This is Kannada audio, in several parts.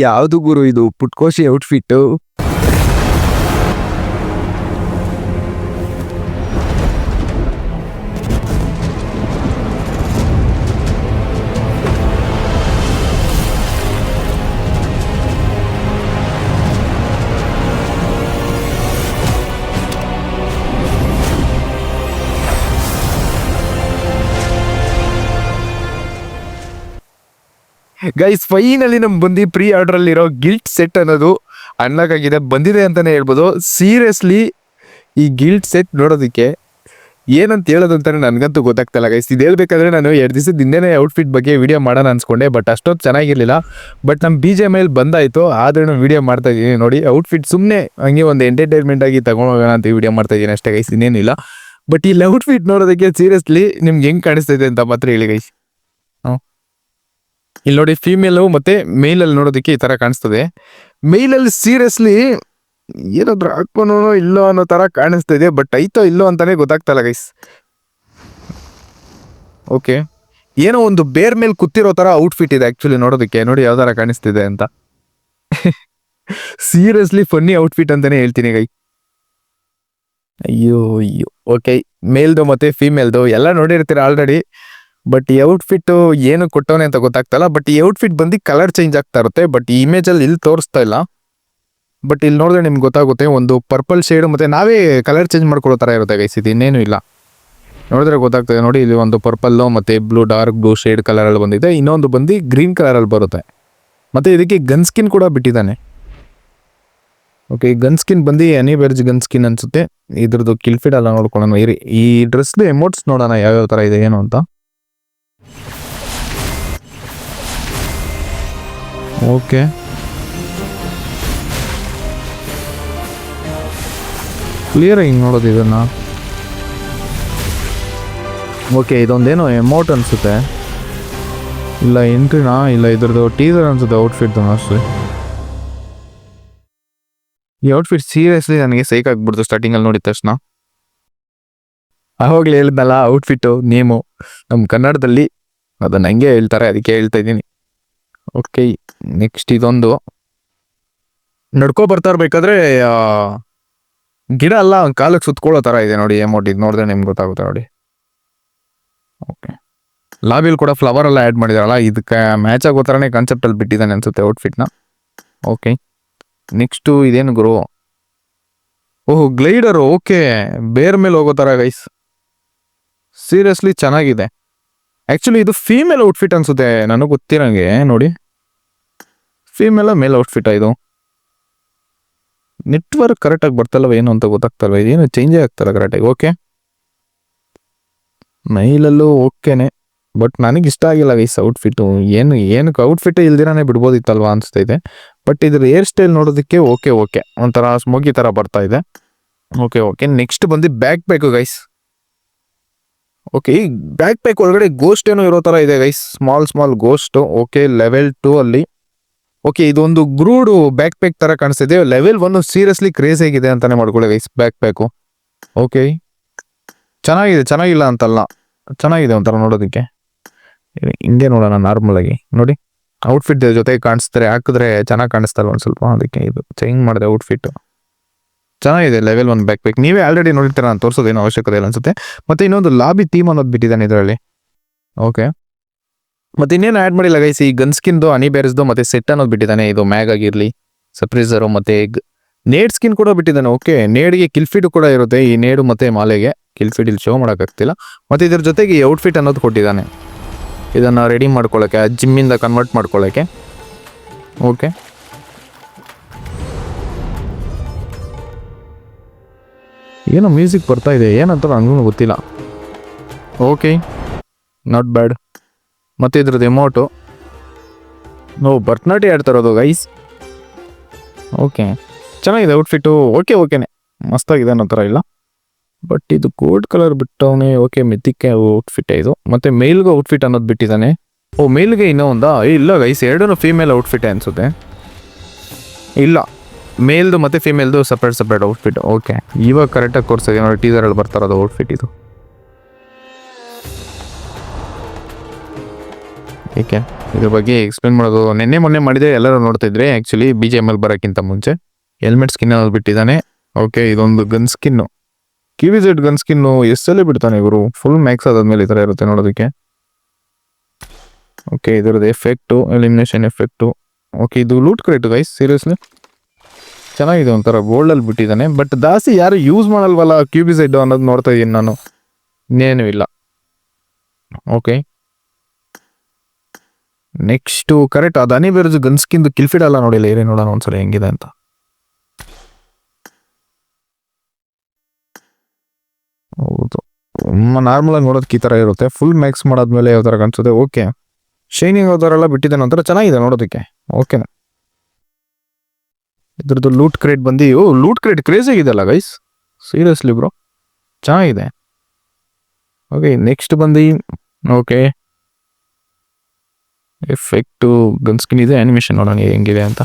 ಯಾವ್ದು ಗುರು ಇದು ಪುಟ್ಕೋಶಿ ಔಟ್ಫಿಟ್ ಗೈಸ್ ಫೈನಲಿ ನಮ್ಮ ಬಂದು ಪ್ರೀ ಆರ್ಡರ್ ಅಲ್ಲಿರೋ ಗಿಲ್ಟ್ ಸೆಟ್ ಅನ್ನೋದು ಅನ್ಲಾಕ್ ಆಗಿದೆ. ಬಂದಿದೆ ಅಂತಾನೆ ಹೇಳ್ಬೋದು. ಸೀರಿಯಸ್ಲಿ ಈ ಗಿಲ್ಟ್ ಸೆಟ್ ನೋಡೋದಕ್ಕೆ ಏನಂತ ಹೇಳೋದು ಅಂತಾನೆ ನನಗಂತೂ ಗೊತ್ತಾಗ್ತಲ್ಲ ಗೈಸ್ ಇದು ಹೇಳ್ಬೇಕಾದ್ರೆ ನಾನು ಎರಡು ದಿವಸದ ಹಿಂದೆ ಔಟ್ಫಿಟ್ ಬಗ್ಗೆ ವಿಡಿಯೋ ಮಾಡೋಣ ಅನ್ಸ್ಕೊಂಡೆ ಬಟ್ ಅಷ್ಟೊತ್ತು ಚೆನ್ನಾಗಿರ್ಲಿಲ್ಲ. ಬಟ್ ನಮ್ಮ ಬಿ ಜೆ ಮೇಲೆ ಬಂದಾಯಿತು. ಆದರೆ ನಾನು ವಿಡಿಯೋ ಮಾಡ್ತಾ ಇದ್ದೀನಿ. ನೋಡಿ ಔಟ್ಫಿಟ್ ಸುಮ್ಮನೆ ಹಂಗೆ ಒಂದು ಎಂಟರ್ಟೈನ್ಮೆಂಟ್ ಆಗಿ ತಗೊಂಡೋಗೋಣ ಅಂತ ವಿಡಿಯೋ ಮಾಡ್ತಾ ಇದ್ದೀನಿ ಅಷ್ಟೇ ಗೈಸ್ ಇನ್ನೇನಿಲ್ಲ ಬಟ್ ಈ ಔಟ್ಫಿಟ್ ನೋಡೋದಕ್ಕೆ ಸೀರಿಯಸ್ಲಿ ನಿಮ್ಗೆ ಹೆಂಗೆ ಕಾಣಿಸ್ತೈತೆ ಅಂತ ಮಾತ್ರ ಹೇಳಿ ಗೈಸ್ ಇಲ್ಲಿ ನೋಡಿ ಫೀಮೇಲು ಮತ್ತೆ ಮೇಲ್ ಅಲ್ಲಿ ನೋಡೋದಕ್ಕೆ ಈ ತರ ಕಾಣಿಸ್ತದೆ. ಮೇಲ್ ಅಲ್ಲಿ ಸೀರಿಯಸ್ಲಿ ಏನಾದ್ರು ಹಾಕೋನೋ ಇಲ್ಲೋ ಅನ್ನೋ ತರ ಕಾಣಿಸ್ತಾ ಇದೆ ಬಟ್ ಐತೋ ಇಲ್ಲೋ ಅಂತಾನೆ ಗೊತ್ತಾಗ್ತಲ್ಲ ಗೈಸ್ ಓಕೆ ಏನೋ ಒಂದು ಬೇರ್ ಮೇಲೆ ಕೂತಿರೋ ತರ ಔಟ್ಫಿಟ್ ಇದೆ ಆಕ್ಚುಲಿ ನೋಡೋದಕ್ಕೆ. ನೋಡಿ ಯಾವ ತರ ಕಾಣಿಸ್ತಿದೆ ಅಂತ. ಸೀರಿಯಸ್ಲಿ ಫನ್ನಿ ಔಟ್ಫಿಟ್ ಅಂತಾನೆ ಹೇಳ್ತೀನಿ ಗೈ ಅಯ್ಯೋ ಅಯ್ಯೋ. ಓಕೆ ಮೇಲ್ದು ಮತ್ತೆ ಫೀಮೇಲ್ದು ಎಲ್ಲ ನೋಡಿರ್ತೀರ ಆಲ್ರೆಡಿ ಬಟ್ ಈ ಔಟ್ಫಿಟ್ ಏನು ಕೊಟ್ಟವನೆ ಅಂತ ಗೊತ್ತಾಗ್ತಲ್ಲ ಬಟ್ ಈ ಔಟ್ಫಿಟ್ ಬಂದು ಕಲರ್ ಚೇಂಜ್ ಆಗ್ತಾ ಇರುತ್ತೆ. ಬಟ್ ಈ ಇಮೇಜ್ ಅಲ್ಲಿ ಇಲ್ಲಿ ತೋರಿಸ್ತಾ ಇಲ್ಲ. ಬಟ್ ಇಲ್ಲಿ ನೋಡಿದ್ರೆ ನಿಮ್ಗೆ ಗೊತ್ತಾಗುತ್ತೆ, ಒಂದು ಪರ್ಪಲ್ ಶೇಡ್ ಮತ್ತೆ ನಾವೇ ಕಲರ್ ಚೇಂಜ್ ಮಾಡ್ಕೊಳ್ಳೋ ಥರ ಇರುತ್ತೆ ಗೈಸ್ ಇದು ಇನ್ನೇನು ಇಲ್ಲ. ನೋಡಿದ್ರೆ ಗೊತ್ತಾಗ್ತದೆ ನೋಡಿ, ಇಲ್ಲಿ ಒಂದು ಪರ್ಪಲ್ಲು ಮತ್ತೆ blue dark blue shade colour ಅಲ್ಲಿ ಬಂದಿದೆ. ಇನ್ನೊಂದು ಬಂದು ಗ್ರೀನ್ ಕಲರ್ ಅಲ್ಲಿ ಬರುತ್ತೆ. ಮತ್ತೆ ಇದಕ್ಕೆ ಗನ್ ಸ್ಕಿನ್ ಕೂಡ ಬಿಟ್ಟಿದ್ದಾನೆ. ಓಕೆ ಗನ್ ಸ್ಕಿನ್ ಬಂದು ಎನಿ ಬೆರ್ಜ್ ಗನ್ ಸ್ಕಿನ್ ಅನ್ಸುತ್ತೆ. ಇದ್ರದ್ದು ಕಿಲ್ಫಿಡ್ ಎಲ್ಲ ನೋಡ್ಕೊಳ್ಳೋಣ. ಇರಿ ಈ ಡ್ರೆಸ್ದು ಎಮೋಟ್ಸ್ ನೋಡೋಣ ಯಾವ್ಯಾವ ತರ ಇದೆ, ಏನು ಅಂತ. ಓಕೆ ಕ್ಲಿಯರ್ ಹಿಂಗೆ ನೋಡೋದು ಓಕೆ ಇದೊಂದೇನೋ ಎಮೌಟ್ ಅನ್ಸುತ್ತೆ. ಇಲ್ಲ ಎಂಟ್ರಿನಾ ಇಲ್ಲ, ಇದ್ರದ್ದು ಟೀಸರ್ ಅನ್ಸುತ್ತೆ ಔಟ್ಫಿಟ್ ಅಷ್ಟೇ ಈ ಔಟ್ಫಿಟ್ ಸೀರಿಯಸ್ಲಿ ನನಗೆ ಸೈಕ್ ಆಗ್ಬಿಡ್ತು ಸ್ಟಾರ್ಟಿಂಗಲ್ಲಿ ನೋಡಿದ ತಕ್ಷಣ. ಆವಾಗಲೇ ಹೇಳಿದ್ನಲ್ಲ ಔಟ್ಫಿಟ್ಟು ನೇಮು ನಮ್ಮ ಕನ್ನಡದಲ್ಲಿ ಅದನ್ನ ಹಂಗೆ ಹೇಳ್ತಾರೆ ಅದಕ್ಕೆ ಹೇಳ್ತಾ ಇದ್ದೀನಿ. ಓಕೆ ನೆಕ್ಸ್ಟ್ ಇದೊಂದು. ನಡ್ಕೊ ಬರ್ತಾ ಇರ್ಬೇಕಾದ್ರೆ ಗಿಡ ಎಲ್ಲ ಕಾಲಕ್ಕೆ ಸುತ್ಕೊಳ್ಳೋ ಥರ ಇದೆ ನೋಡಿ ಅಮೌಂಟ್ ಇದು ನೋಡಿದ್ರೆ ನಿಮ್ಗೆ ಗೊತ್ತಾಗುತ್ತೆ ನೋಡಿ. ಓಕೆ ಲಾಬಿಲ್ ಕೂಡ ಫ್ಲವರ್ ಎಲ್ಲ ಆ್ಯಡ್ ಮಾಡಿದಾರಲ್ಲ ಇದಕ್ಕೆ ಮ್ಯಾಚ್ ಆಗೋ ಥರನೇ ಕಾನ್ಸೆಪ್ಟಲ್ಲಿ ಬಿಟ್ಟಿದ್ದಾನೆ ಅನ್ಸುತ್ತೆ ಔಟ್ಫಿಟ್ನ ಓಕೆ ನೆಕ್ಸ್ಟು ಇದೇನು ಗುರು? ಓಹ್ ಗ್ಲೈಡರು ಓಕೆ ಬೇರ್ ಮೇಲೆ ಹೋಗೋ ಥರ ಗೈಸ್ ಸೀರಿಯಸ್ಲಿ ಚೆನ್ನಾಗಿದೆ. ಆ್ಯಕ್ಚುಲಿ ಇದು ಫೀಮೇಲ್ ಔಟ್ಫಿಟ್ ಅನ್ಸುತ್ತೆ. ನನಗೆ ಗೊತ್ತಿರಂಗೆ ನೋಡಿ. ಫೀಮೇಲ ಮೇಲ್ ಔಟ್ಫಿಟ್ ಇದು? ನೆಟ್ವರ್ಕ್ ಕರೆಕ್ಟಾಗಿ ಬರ್ತಲ್ವ ಏನು ಅಂತ ಗೊತ್ತಾಗ್ತಲ್ವ? ಇದೇನು ಚೇಂಜೇ ಆಗ್ತಲ್ಲ ಕರೆಕ್ಟಾಗಿ ಓಕೆ ಮೈಲಲ್ಲೂ ಓಕೆನೆ ಬಟ್ ನನಗೆ ಇಷ್ಟ ಆಗಿಲ್ಲ ಗೈಸ್ ಔಟ್ಫಿಟ್ಟು ಏನು, ಏನಕ್ಕೆ ಔಟ್ಫಿಟ್ ಇಲ್ದಿರಾನೇ ಬಿಡ್ಬೋದಿತ್ತಲ್ವಾ ಅನಿಸ್ತೈತೆ. ಬಟ್ ಇದ್ರ ಹೇರ್ ಸ್ಟೈಲ್ ನೋಡೋದಕ್ಕೆ ಓಕೆ ಓಕೆ ಒಂಥರ ಸ್ಮೋಕಿ ಥರ ಬರ್ತಾ ಇದೆ. ಓಕೆ ಓಕೆ ನೆಕ್ಸ್ಟ್ ಬಂದು ಬ್ಯಾಕ್ ಬೇಕು ಗೈಸ್ ಓಕೆ ಈ ಬ್ಯಾಕ್ ಪ್ಯಾಕ್ ಒಳಗಡೆ ಗೋಸ್ಟ್ ಏನೋ ಇರೋ ಥರ ಇದೆ guys small small ghost okay level two ಅಲ್ಲಿ. ಓಕೆ ಇದೊಂದು ಗ್ರೂಡು ಬ್ಯಾಕ್ ಪ್ಯಾಕ್ ತರ ಕಾಣಿಸ್ತಿದೆ. ಲೆವೆಲ್ ಒನ್ ಸೀರಿಯಸ್ಲಿ ಕ್ರೇಜ್ ಆಗಿದೆ ಅಂತಾನೆ ಮಾಡ್ಕೊಳ್ಳಿ ಗೈಸ್ ಬ್ಯಾಕ್ ಪ್ಯಾಕು ಓಕೆ ಚೆನ್ನಾಗಿದೆ, ಚೆನ್ನಾಗಿಲ್ಲ ಅಂತಲ್ಲ. ಚೆನ್ನಾಗಿದೆ ಒಂಥರ ನೋಡೋದಕ್ಕೆ. ಹಿಂಗೆ ನೋಡೋಣ ನಾರ್ಮಲ್ ಆಗಿ. ನೋಡಿ ಔಟ್ಫಿಟ್ ಜೊತೆ ಕಾಣಿಸ್ತಾರೆ ಹಾಕಿದ್ರೆ ಚೆನ್ನಾಗಿ ಕಾಣಿಸ್ತಲ್ಲ ಒಂದು ಸ್ವಲ್ಪ. ಅದಕ್ಕೆ ಇದು ಚೇಂಜ್ ಮಾಡಿದೆ ಔಟ್ಫಿಟ್ ಚೆನ್ನಾಗಿದೆ ಲೆವೆಲ್ ಒನ್ ಬ್ಯಾಕ್ ಬೇಕು ನೀವೇ ಆಲ್ರೆಡಿ ನೋಡಿರ್ತೀರ, ನಾನು ತೋರಿಸೋದೇನು ಅವಶ್ಯಕತೆ ಇಲ್ಲ ಅನ್ಸುತ್ತೆ. ಮತ್ತೆ ಇನ್ನೊಂದು ಲಾಬಿ ಥೀಮ್ ಅನ್ನೋದು ಬಿಟ್ಟಿದ್ದಾನೆ ಇದರಲ್ಲಿ. ಓಕೆ ಮತ್ತೆ ಇನ್ನೇನು ಆ್ಯಡ್ ಮಾಡಿಲ್ಲ ಗೈಸ್ ಈ ಗನ್ ಸ್ಕಿನ್ದು ಅನಿಬೇರ್ಸ್ದು ಮತ್ತೆ ಸೆಟ್ ಅನ್ನೋದು ಬಿಟ್ಟಿದ್ದಾನೆ. ಇದು ಮ್ಯಾಗ್ ಆಗಿರಲಿ ಸಪ್ರೀಸರು ಮತ್ತೆ ನೇಡ್ ಸ್ಕಿನ್ ಕೂಡ ಬಿಟ್ಟಿದ್ದಾನೆ. ಓಕೆ ನೇಡ್ಗೆ ಕಿಲ್ಫಿಡು ಕೂಡ ಇರುತ್ತೆ. ಈ ನೇಡು ಮತ್ತೆ ಮಾಲೆಗೆ ಕಿಲ್ಫಿಡ್ ಇಲ್ಲಿ ಶೋ ಮಾಡೋಕ್ಕಾಗ್ತಿಲ್ಲ ಮತ್ತೆ ಇದ್ರ ಜೊತೆಗೆ ಈ ಔಟ್ಫಿಟ್ ಅನ್ನೋದು ಕೊಟ್ಟಿದ್ದಾನೆ. ಇದನ್ನು ರೆಡಿ ಮಾಡ್ಕೊಳ್ಳೋಕೆ ಜಿಮ್ಮಿಂದ ಕನ್ವರ್ಟ್ ಮಾಡ್ಕೊಳ್ಳೋಕ್ಕೆ ಓಕೆ ಏನೋ ಮ್ಯೂಸಿಕ್ ಬರ್ತಾ ಇದೆ ಏನಂತ ನನಗೂ ಗೊತ್ತಿಲ್ಲ. ಓಕೆ ನಾಟ್ ಬ್ಯಾಡ್ ಮತ್ತೆ ಇದ್ರದ್ದು ಎಮೌಂಟು ನೋ ಭರತನಾಟ್ಯ ಆಡ್ತಾ ಇರೋದು ಗೈಸ್ ಓಕೆ ಚೆನ್ನಾಗಿದೆ ಔಟ್ಫಿಟ್ಟು ಓಕೆ ಓಕೆನೆ ಮಸ್ತಾಗಿದೆ ಅನ್ನೋ ಥರ ಇಲ್ಲ. ಬಟ್ ಇದು ಗೋಲ್ಡ್ ಕಲರ್ ಬಿಟ್ಟವನೆ ಓಕೆ ಮೆತ್ತಿಕ್ಕೆ ಔಟ್ಫಿಟ್ ಇದು. ಮತ್ತೆ ಮೇಲ್ಗೆ ಔಟ್ಫಿಟ್ ಅನ್ನೋದು ಬಿಟ್ಟಿದ್ದಾನೆ. ಓ ಮೇಲ್ಗೆ ಇನ್ನೂ ಒಂದಾ ಇಲ್ಲ ಗೈಸ್ ಎರಡೂ ಫೀಮೇಲ್ ಔಟ್ಫಿಟ್ ಅನ್ಸುತ್ತೆ. ಇಲ್ಲ. ಮೇಲ್ದು ಮತ್ತೆ ಫೀಮೇಲ್ದು ಸಪ್ರೇಟ್ ಸಪ್ರೇಟ್ ಔಟ್ಫಿಟ್ ಓಕೆ ಇವಾಗ ಕರೆಕ್ಟಾಗಿ ತೋರಿಸಿದೆ ನೋಡಿ ಟೀಸರಲ್ಲಿ ಬರ್ತಾರದು ಔಟ್ಫಿಟ್ ಇದು. ಓಕೆ ಇದ್ರ ಬಗ್ಗೆ ಎಕ್ಸ್ಪ್ಲೇನ್ ಮಾಡೋದು. ನಿನ್ನೆ ಮೊನ್ನೆ ಮಾಡಿದೆ, ಎಲ್ಲರೂ ನೋಡ್ತಿದ್ರೆ actually B G M L ಬರೋಕ್ಕಿಂತ ಮುಂಚೆ. ಹೆಲ್ಮೆಟ್ ಸ್ಕಿನ್ ಅನ್ನೋದು ಬಿಟ್ಟಿದ್ದಾನೆ. ಓಕೆ ಇದೊಂದು ಗನ್ ಸ್ಕಿನ್ನು ಕಿವಿಜೆಡ್ ಗನ್ ಸ್ಕಿನ್ನು ಎಷ್ಟಲ್ಲಿ ಬಿಡ್ತಾನೆ ಇವರು? ಫುಲ್ ಮ್ಯಾಕ್ಸ್ ಆದಾದ್ಮೇಲೆ ಈ ಥರ ಇರುತ್ತೆ ನೋಡೋದಕ್ಕೆ. ಓಕೆ ಇದರದ್ದು ಎಫೆಕ್ಟು ಎಲಿಮಿನೇಷನ್ ಎಫೆಕ್ಟು ಓಕೆ ಇದು ಲೂಟ್ ಕ್ರೇಟ್ ಗೈಸ್ ಸೀರಿಯಸ್ಲಿ ಚೆನ್ನಾಗಿದೆ ಒಂಥರ ಗೋಲ್ಡಲ್ಲಿ ಬಿಟ್ಟಿದ್ದಾನೆ. ಬಟ್ ಜಾಸ್ತಿ ಯಾರು ಯೂಸ್ ಮಾಡಲ್ವಲ್ಲ ಕ್ಯೂಬಿಸೈಡ್ ಅನ್ನೋದು ನೋಡ್ತಾ ಇದ್ದೀನಿ ನಾನು. ಇನ್ನೇನು ಇಲ್ಲ. ಓಕೆ ನೆಕ್ಸ್ಟು ಕರೆಕ್ಟ್ ಅದು ಅನಿ ಬೇರ್ಜ್ ಗನ್ಸ್ಕಿಂದು ಕಿಲ್ಫಿಡ್ ಎಲ್ಲ ನೋಡಿಲ್ಲ. ಏನೇ ನೋಡೋಣ ಒಂದ್ಸಲ ಹೆಂಗಿದೆ ಅಂತ. ಹೌದು. ನಾರ್ಮಲ್ ಆಗಿ ನೋಡೋದಕ್ಕೆ ಈ ಥರ ಇರುತ್ತೆ. ಫುಲ್ ಮ್ಯಾಕ್ಸ್ ಮಾಡಾದ್ಮೇಲೆ ಯಾವ ಥರ ಕಾಣಿಸುತ್ತೆ ಓಕೆ ಶೈನಿಂಗ್ ಯಾವ ಥರ ಎಲ್ಲ ಬಿಟ್ಟಿದ್ದಾನೆ ಒಂಥರ ಚೆನ್ನಾಗಿದೆ ನೋಡೋದಕ್ಕೆ. ಓಕೆನಾ ಇದ್ರದ್ದು ಲೂಟ್ ಕ್ರೇಟ್ ಬಂದು ಓ ಲೂಟ್ ಕ್ರೇಟ್ ಕ್ರೇಜ್ ಆಗಿದೆಯಲ್ಲ ಗೈಸ್ ಸೀರಿಯಸ್ಲಿ ಬ್ರೋ ಚೆನ್ನಾಗಿದೆ. ಓಕೆ ನೆಕ್ಸ್ಟ್ ಬಂದು ಓಕೆ ಎಫೆಕ್ಟು ಗನ್ ಸ್ಕಿನ್ ಇದೆ ಆ್ಯನಿಮೇಷನ್ ನೋಡೋಣ ಹೆಂಗಿದೆ ಅಂತ.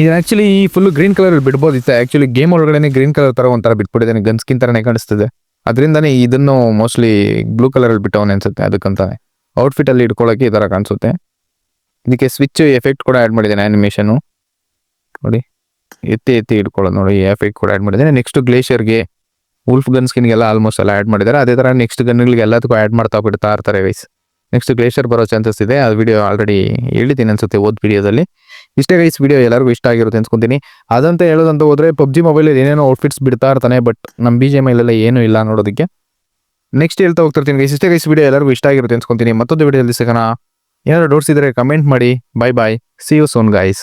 ಇದು ಆ್ಯಕ್ಚುಲಿ ಈ ಫುಲ್ ಗ್ರೀನ್ ಕಲರ್ ಬಿಡ್ಬೋದಿತ್ತು ಆ್ಯಕ್ಚುಲಿ ಗೇಮ್ ಒಳಗಡೆ ಗ್ರೀನ್ ಕಲರ್ ಥರ ಒಂಥರ ಬಿಟ್ಬಿಟ್ಟಿದ್ದಾನೆ ಗನ್ ಸ್ಕಿನ್ ಥರನೇ ಕಾಣಿಸ್ತಿದೆ. ಅದರಿಂದನೇ ಇದನ್ನು ಮೋಸ್ಟ್ಲಿ ಬ್ಲೂ ಕಲರಲ್ಲಿ ಬಿಟ್ಟವನೇ ಅನ್ಸುತ್ತೆ, ಅದಕ್ಕಂತಾನೆ. ಔಟ್ಫಿಟಲ್ಲಿ ಇಟ್ಕೊಳ್ಳೋಕೆ ಈ ಥರ ಕಾಣಿಸುತ್ತೆ. ಇದಕ್ಕೆ ಸ್ವಿಚ್ ಎಫೆಕ್ಟ್ ಕೂಡ ಆ್ಯಡ್ ಮಾಡಿದ್ದೇನೆ ಆ್ಯನಿಮೇಷನು ನೋಡಿ, ಎತ್ತಿ ಎತ್ತಿ ಇಟ್ಕೊಳ್ಳೋದು ನೋಡಿ ಎಫೆಕ್ಟ್ ಕೂಡ ಆ್ಯಡ್ ಮಾಡಿದ್ದೇನೆ. ನೆಕ್ಸ್ಟ್ ಗ್ಲೇಷಿಯರ್ಗೆ ಉಲ್ಫ್ ಗನ್ ಸ್ಕಿನ್ಗೆಲ್ಲ ಆಲ್ಮೋಸ್ಟ್ ಎಲ್ಲ ಆ್ಯಡ್ ಮಾಡಿದ್ದಾರೆ. ಅದೇ ಥರ ನೆಕ್ಸ್ಟ್ ಗನ್ಗಳಿಗೆ ಎಲ್ಲದಕ್ಕೂ ಆ್ಯಡ್ ಮಾಡ್ತಾ ಬಿಡ್ತಾ ಇರ್ತಾರೆ ವೈಸ್ ನೆಕ್ಸ್ಟ್ ಗ್ಲೇಷಿಯರ್ ಬರೋ ಚಾನ್ಸಸ್ ಇದೆ. ಆ ವಿಡಿಯೋ ಆಲ್ರೆಡಿ ಹೇಳಿದ್ದೀನಿ ಅನ್ಸುತ್ತೆ ಓದ್ ವಿಡಿಯೋದಲ್ಲಿ ಇಷ್ಟೇ ಗೈಸ್ ವಿಡಿಯೋ ಎಲ್ಲರಿಗೂ ಇಷ್ಟ ಆಗಿರುತ್ತೆ ಅನ್ಸ್ಕೊಂತೀನಿ. ಅದಂತ ಹೇಳೋದಂತ ಹೋದರೆ ಪಬ್ಜಿ ಮೊಬೈಲಲ್ಲಿ ಏನೇನೋ ಔಟ್ಫಿಟ್ಸ್ ಬಿಡ್ತಾ ಇರ್ತಾನೆ ಬಟ್ ನಮ್ಮ ಬಿ ಜೆ ಮೈಲೆಲ್ಲ ಏನೂ ಇಲ್ಲ ನೋಡೋದಕ್ಕೆ. ನೆಕ್ಸ್ಟ್ ಹೇಳ್ತಾ ಹೋಗ್ತಿರ್ತೀನಿ ಗೈಸ್ ಇಷ್ಟೇ ಗೈಸ್ ವಿಡಿಯೋ ಎಲ್ಲರಿಗೂ ಇಷ್ಟ ಆಗಿರುತ್ತೆ ಅನ್ಸ್ಕೊಂತೀನಿ. ಮತ್ತೊಂದು ವಿಡಿಯೋದಲ್ಲಿ ಸಿಗೋಣ. ಏನಾದ್ರು ಡೌಟ್ಸ್ ಇದ್ರೆ ಕಮೆಂಟ್ ಮಾಡಿ. Bye bye see you soon guys